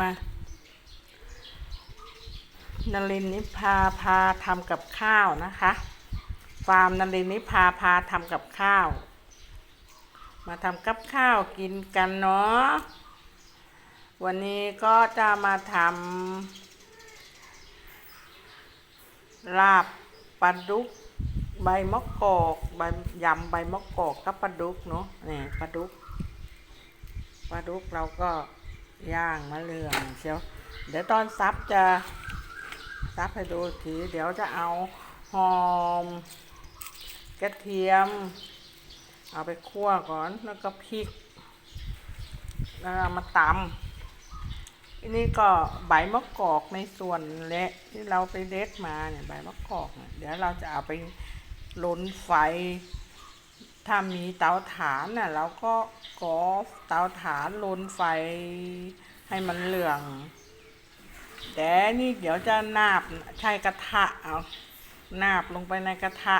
มานารินนิพาพาทำกับข้าวนะคะ ฟาร์มนารินนิพาพาทำกับข้าว มาทำกับข้าวกินกันเนาะวันนี้ก็จะมาทำลาบปลาดุกใบมะกอกใบยำใบมะกอกกับปลาดุกเนาะนี่ปลาดุกปลาดุกเราก็ ย่างมะเรืองเชียวเดี๋ยวตอนซับจะซับให้ดูทีเดี๋ยวจะเอาหอมกระเทียม เอาไปคั่วก่อนแล้วก็พริกแล้วเอามาตำอันนี้ก็ใบมะกอกในส่วนเละที่เราไปเด็ดมาเนี่ยใบมะกอกเนี่ยเดี๋ยวเราจะเอาไปล้นไฟ ถ้ามีเตาถ่านน่ะเราก็ก่อเตาถ่านลนไฟให้มันเหลือง แต่นี่เดี๋ยวจะนาบใช้กระทะเอานาบลงไปในกระทะ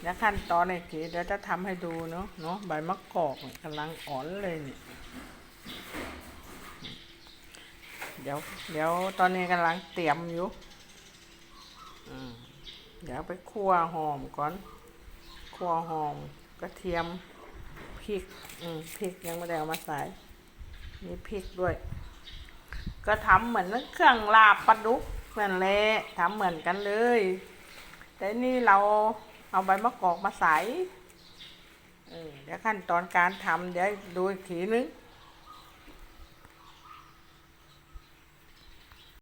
เดี๋ยวขั้นตอนอีกทีเดี๋ยวจะทำให้ดูเนาะเนาะใบมะกอกเนี่ยกำลังอ่อนเลยเนี่ยเดี๋ยวเดี๋ยวตอนนี้กำลังเตรียมอยู่อืมเดี๋ยวไปคั่วหอมก่อน คั่วหอมกระเทียมพริก อืมพริกยังไม่ได้เอามาใส่มีพริกด้วย ก็ทำเหมือนเครื่องลาบปลาดุกเหมือนเละทำเหมือนกันเลย แต่นี่เราเอาใบมะกอกมาใส่เออเดี๋ยวขั้นตอนการทำเดี๋ยวดูอีกทีนึง